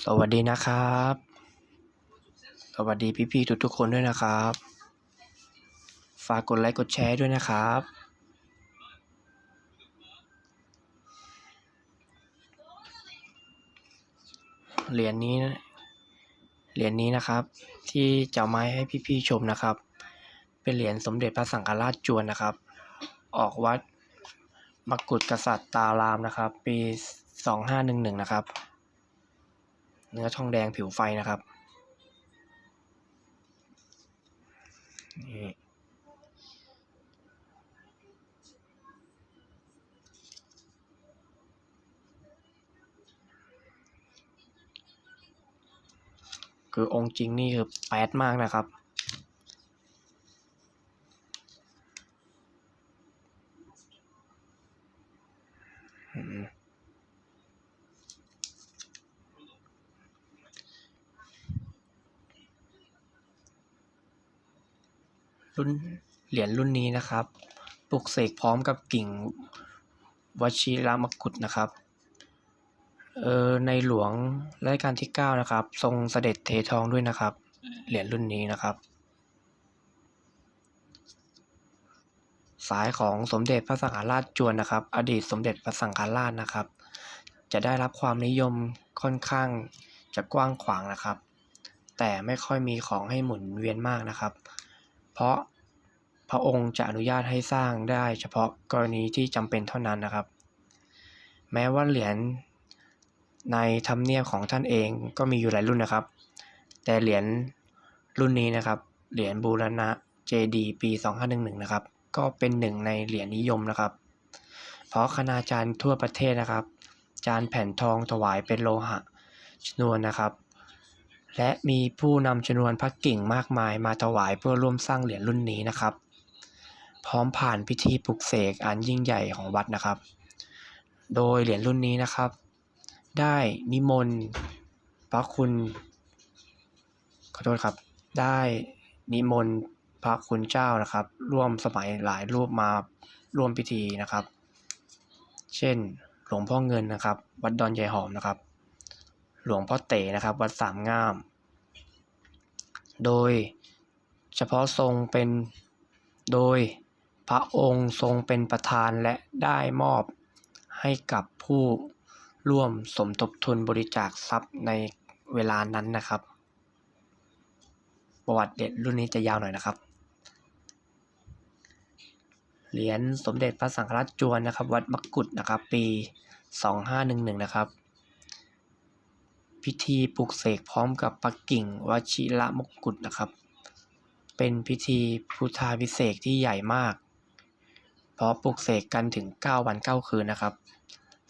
สวัสดีนะครับ สวัสดีพี่ๆทุกๆคนด้วยนะครับ ฝากกดไลค์กดแชร์ด้วยนะครับ เหรียญนี้ เหรียญนี้นะครับ ที่จะมาให้พี่ๆชมนะครับ เป็นเหรียญสมเด็จพระสังฆราชจวนนะครับ ออกวัดมกุฎกษัตริย์ตารามนะครับ ปีสองห้าหนึ่งหนึ่งนะครับ เนื้อทองแดงผิวไฟนะครับนี่คือองค์จริงนี่คือแปดมากนะครับ รุ่นเหรียญรุ่นนี้นะครับปลุกเสกพร้อมกับกิ่งวชิรมกุฎนะครับเออในหลวงรัชกาลที่เก้านะครับ ทรงเสด็จเททองด้วยนะครับ เหรียญรุ่นนี้นะครับ สายของสมเด็จพระสังฆราชจวนนะครับ อดีตสมเด็จพระสังฆราชนะครับ จะได้รับความนิยมค่อนข้างจะกว้างขวางนะครับ แต่ไม่ค่อยมีของให้หมุนเวียนมากนะครับ เพราะพระองค์จะอนุญาตให้สร้างได้เฉพาะกรณีที่จำเป็นเท่านั้นนะครับ แม้ว่าเหรียญในธรรมเนียบของท่านเองก็มีอยู่หลายรุ่นนะครับ แต่เหรียญรุ่นนี้นะครับ เหรียญบูรณะเจดีปี 2511 นะครับ ก็เป็นหนึ่งในเหรียญนิยมนะครับ เพราะคณาจารย์ทั่วประเทศนะครับ จานแผ่นทองถวายเป็นโลหะชนวนนะครับ และมีผู้นำชนวนพระกิ่งมากมายมาถวายเพื่อร่วมสร้างเหรียญรุ่นนี้นะครับ พร้อมผ่านพิธีปลุกเสกอันยิ่งใหญ่ของวัดนะครับ โดยเหรียญรุ่นนี้นะครับ ได้นิมนต์พระคุณ ขอโทษครับ ได้นิมนต์พระคุณเจ้านะครับ ร่วมสมัยหลายรูปมาร่วมพิธีนะครับ เช่น หลวงพ่อเงินนะครับ วัดดอนใหญ่หอมนะครับ หลวงพ่อเต๋นะครับ วัดสามงาม โดยเฉพาะทรงเป็นโดยพระองค์ทรงเป็นประธานและได้มอบให้กับผู้ร่วมสมทบทุนบริจาคทรัพย์ในเวลานั้นนะครับ ประวัติเด็ดรุ่นนี้จะยาวหน่อยนะครับ เหรียญสมเด็จพระสังฆราชจวนนะครับ วัดมกุฎนะครับ ปี 2511 นะครับ พิธีปลุกเสกพร้อมกับปักกิ่งวชิระมกุฎนะครับ เป็นพิธีพุทธาพิเศษที่ใหญ่มาก เพราะปลุกเสกกันถึง 9 วัน 9 คืนนะครับ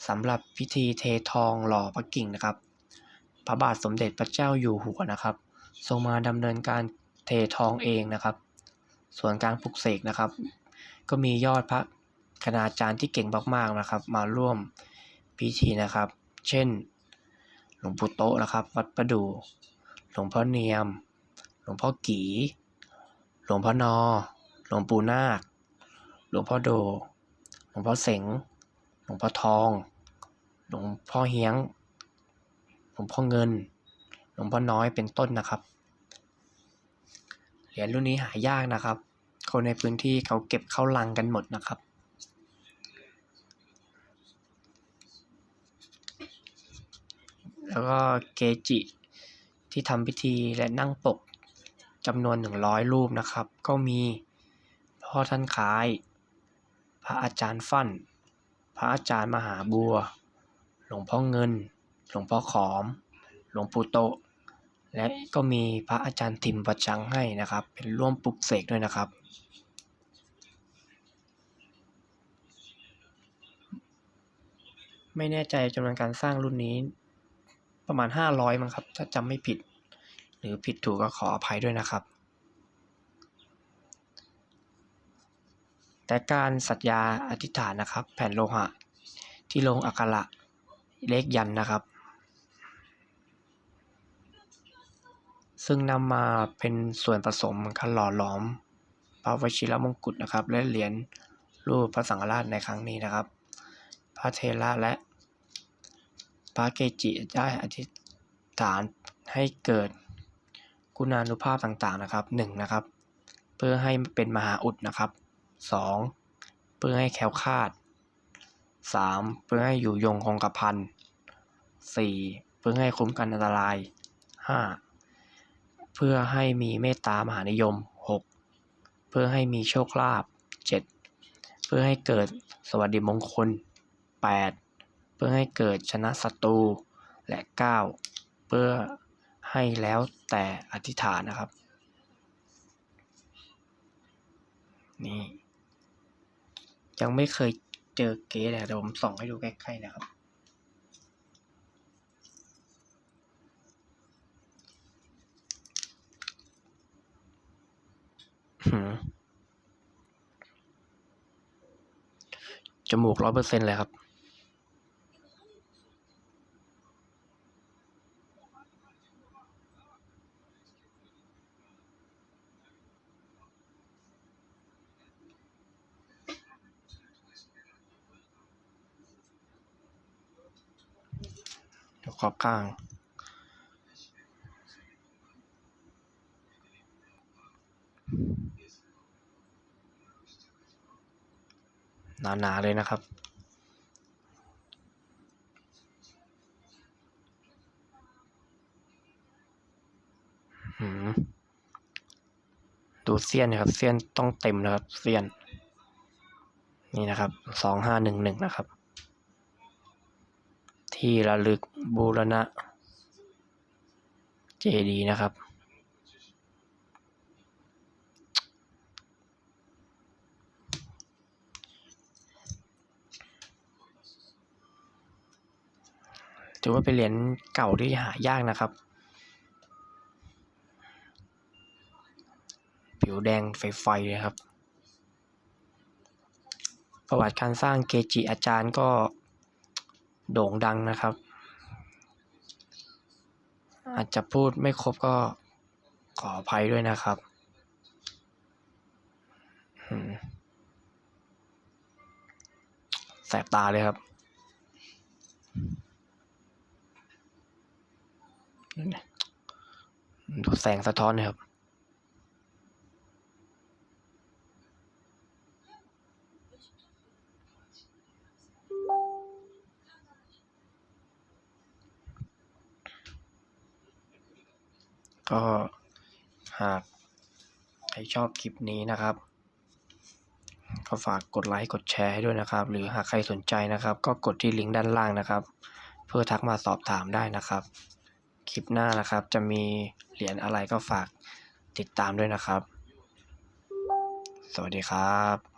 สำหรับพิธีเททองหล่อปักกิ่งนะครับ พระบาทสมเด็จพระเจ้าอยู่หัวนะครับ ทรงมาดำเนินการเททองเองนะครับ ส่วนการปลุกเสกนะครับ ก็มียอดพระคณาจารย์ที่เก่งมากๆนะครับ มาร่วมพิธีนะครับ เช่น หลวงปู่โตะนะครับ วัดประดู่หลวงพ่อเนียม หลวงพ่อกีหลวงพ่อนอ หลวงปู่นาค หลวงพ่อโด หลวงพ่อเสง หลวงพ่อทอง หลวงพ่อเฮียง หลวงพ่อเงิน หลวงพ่อน้อยเป็นต้นนะครับ เหรียญรุ่นนี้หายากนะครับ คนในพื้นที่เขาเก็บเข้าลังกันหมดนะครับ แล้วก็เกจิที่ทำพิธีและนั่งปกจำนวนหนึ่งร้อยรูปนะครับ ก็มีพ่อท่านคล้าย พระอาจารย์ฟั่น พระอาจารย์มหาบัว หลวงพ่อเงิน หลวงพ่อขอม หลวงปู่โต และก็มีพระอาจารย์ทิมวัดชังให้นะครับ เป็นร่วมปลุกเสกด้วยนะครับ ไม่แน่ใจจำนวนการสร้างรุ่นนี้ ประมาณ 500มั้งครับ ถ้าจำไม่ผิด หรือผิดถูกก็ขออภัยด้วยนะครับ แต่การสัตยาอธิษฐานนะครับ แผ่นโลหะ ที่ลงอักขระเลขยันนะครับ ซึ่งนำมาเป็นส่วนผสมการหล่อหลอมพระวชิรมงกุฎนะครับ และเหรียญรูปพระสังฆราชในครั้งนี้นะครับ พระเทระและ พระเกจิได้อธิษฐานให้เกิดคุณานุภาพต่างๆนะครับหนึ่งนะครับ เพื่อให้เป็นมหาอุดนะครับสองเพื่อให้แคล้วคลาดสามเพื่อให้อยู่ยงคงกระพันสี่เพื่อให้คุ้มกันอันตรายห้าเพื่อให้มีเมตตามหานิยมหกเพื่อให้มีโชคลาภเจ็ดเพื่อให้เกิดสวัสดิมงคลแปดเพื่อให้เกิดชนะศัตรูและเก้าเพื่อให้แล้วแต่อธิษฐานนะครับ นี่ ยังไม่เคยเจอเก๊เลยเดี๋ยวผมส่องให้ดูใกล้ๆนะครับหืมจมูกร้อยเปอร์เซ็นต์เลยครับ ขอบข้าง หนาๆเลยนะครับดูเสี้ยนนะครับ เสี้ยนต้องเต็มนะครับ เสี้ยน นี่นะครับ สองห้าหนึ่งหนึ่งนะครับ ที่ระลึกบูรณะเจดีนะครับ ถือว่าเป็นเหรียญเก่าที่หายากนะครับ ผิวแดงไฟๆเลยครับ ประวัติการสร้างเกจิอาจารย์ก็ โด่งดังนะครับ อาจจะพูดไม่ครบก็ขออภัยด้วยนะครับอืมแสบตาเลยครับ ดูแสงสะท้อนนะครับ ก็หากใครชอบคลิปนี้นะครับ ก็ฝากกดไลค์กดแชร์ให้ด้วยนะครับ หรือหากใครสนใจนะครับ ก็กดที่ลิงก์ด้านล่างนะครับ เพื่อทักมาสอบถามได้นะครับ คลิปหน้านะครับจะมีเหรียญอะไรก็ฝากติดตามด้วยนะครับ สวัสดีครับ